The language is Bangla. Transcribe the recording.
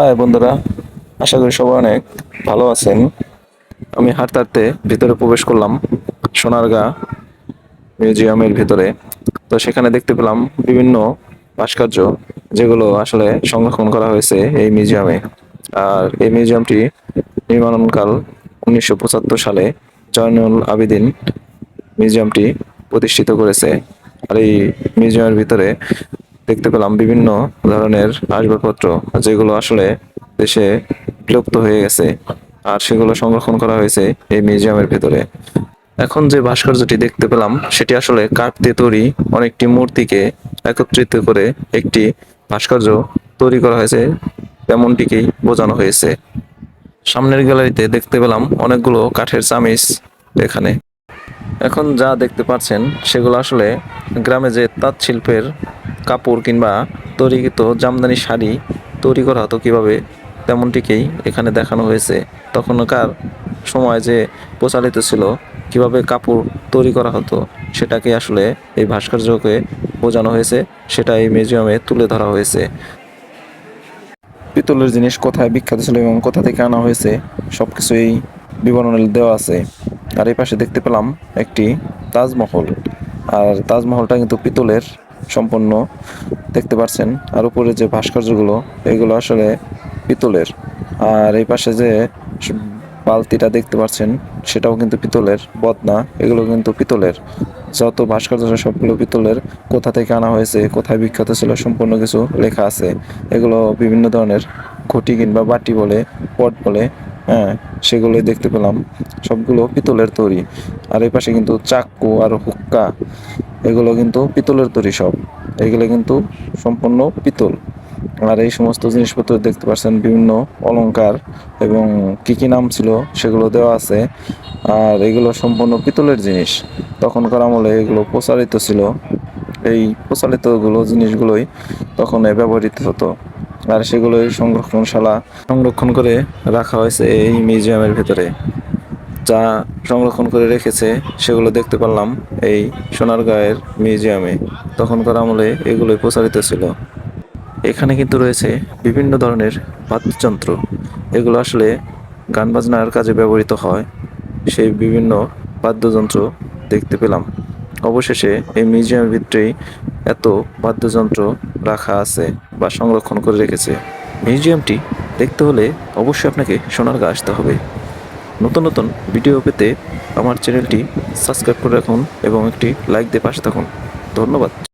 হাই বন্ধুরা, আশা করি সবাই অনেক ভালো আছেন। আমি হাঁটতে হাঁটতে ভিতরে প্রবেশ করলাম সোনারগাঁ মিউজিয়ামের ভিতরে। তো সেখানে দেখতে পেলাম বিভিন্ন ভাস্কর্য, যেগুলো আসলে সংরক্ষণ করা হয়েছে এই মিউজিয়ামে। আর এই মিউজিয়ামটি নির্মাণকাল উনিশশো পঁচাত্তর সালে জয়নুল আবেদিন মিউজিয়ামটি প্রতিষ্ঠিত করেছে। আর এই মিউজিয়ামের ভিতরে দেখতে পেলাম বিভিন্ন ধরনের আসবাবপত্র যেগুলো আসলে দেশে বিলুপ্ত হয়ে গেছে আর সেগুলো সংরক্ষণ করা হয়েছে এই মিউজিয়ামের ভেতরে। এখন যে ভাস্কর্যটি দেখতে পেলাম, সেটি আসলে কাঠ দিয়ে তৈরি অনেকটি মূর্তিকে একত্রিত করে একটি ভাস্কর্য তৈরি করা হয়েছে, তেমনটিকেই বোঝানো হয়েছে। সামনের গ্যালারিতে দেখতে পেলাম অনেকগুলো কাঠের চামিচ এখানে। এখন যা দেখতে পাচ্ছেন, সেগুলো আসলে গ্রামে যে তাঁত শিল্পের কাপড় কিংবা তৈরিকৃত জামদানি শাড়ি তৈরি করা হতো কীভাবে, তেমনটিকেই এখানে দেখানো হয়েছে। তখনকার সময় যে প্রচালিত ছিল, কীভাবে কাপড় তৈরি করা হতো, সেটাকে আসলে এই ভাস্কর্যকে বোঝানো হয়েছে, সেটা এই মিউজিয়ামে তুলে ধরা হয়েছে। পিতলের জিনিস কোথায় বিখ্যাত ছিল এবং কোথা থেকে আনা হয়েছে সব কিছুই বিবরণে দেওয়া আছে। আর এই পাশে দেখতে পেলাম একটি তাজমহল। আর তাজমহলটা কিন্তু পিতলের সম্পূর্ণ, দেখতে পাচ্ছেন। আর উপরে যে ভাস্কর্যগুলো, এগুলো আসলে পিতলের। আর এই পাশে যে বালতিটা দেখতে পাচ্ছেন, সেটাও কিন্তু পিতলের বদনা, এগুলো কিন্তু পিতলের। যত ভাস্কর্য সবগুলো পিতলের। কোথা থেকে আনা হয়েছে, কোথায় বিখ্যাত ছিল, সম্পূর্ণ কিছু লেখা আছে। এগুলো বিভিন্ন ধরনের ঘটি কিংবা বাটি বলে, পট বলে হ্যাঁ সেগুলোই দেখতে পেলাম। সবগুলো পিতলের তৈরি। আর এই পাশে কিন্তু চাক্কু আর হুক্কা, এগুলো কিন্তু পিতলের তৈরি সব। এগুলো কিন্তু সম্পূর্ণ পিতল। আর এই সমস্ত জিনিসপত্র দেখতে পাচ্ছেন, বিভিন্ন অলংকার এবং কি কি নাম ছিল সেগুলো দেওয়া আছে। আর এগুলো সম্পূর্ণ পিতলের জিনিস। তখনকার আমলে এগুলো প্রচারিত ছিল। এই প্রচালিতগুলো জিনিসগুলোই তখন ব্যবহৃত হতো। আর সেগুলোই সংরক্ষণশালা সংরক্ষণ করে রাখা হয়েছে এই মিউজিয়ামের ভেতরে। যা সংরক্ষণ করে রেখেছে, সেগুলো দেখতে পারলাম এই সোনারগাঁয়ের মিউজিয়ামে। তখনকার আমলে এগুলোই প্রচারিত ছিল। এখানে কিন্তু রয়েছে বিভিন্ন ধরনের বাদ্যযন্ত্র। এগুলো আসলে গান বাজনার কাজে ব্যবহৃত হয়। সেই বিভিন্ন বাদ্যযন্ত্র দেখতে পেলাম। অবশেষে এই মিউজিয়ামের ভিতরেই এত বাদ্যযন্ত্র রাখা আছে বা সংরক্ষণ করে রেখেছে। মিউজিয়ামটি দেখতে হলে অবশ্যই আপনাকে সোনারগাঁ আসতে হবে। নতুন নতুন ভিডিও পেতে আমার চ্যানেলটি সাবস্ক্রাইব করে রাখুন এবং একটি লাইক দিয়ে পাশে থাকুন। ধন্যবাদ।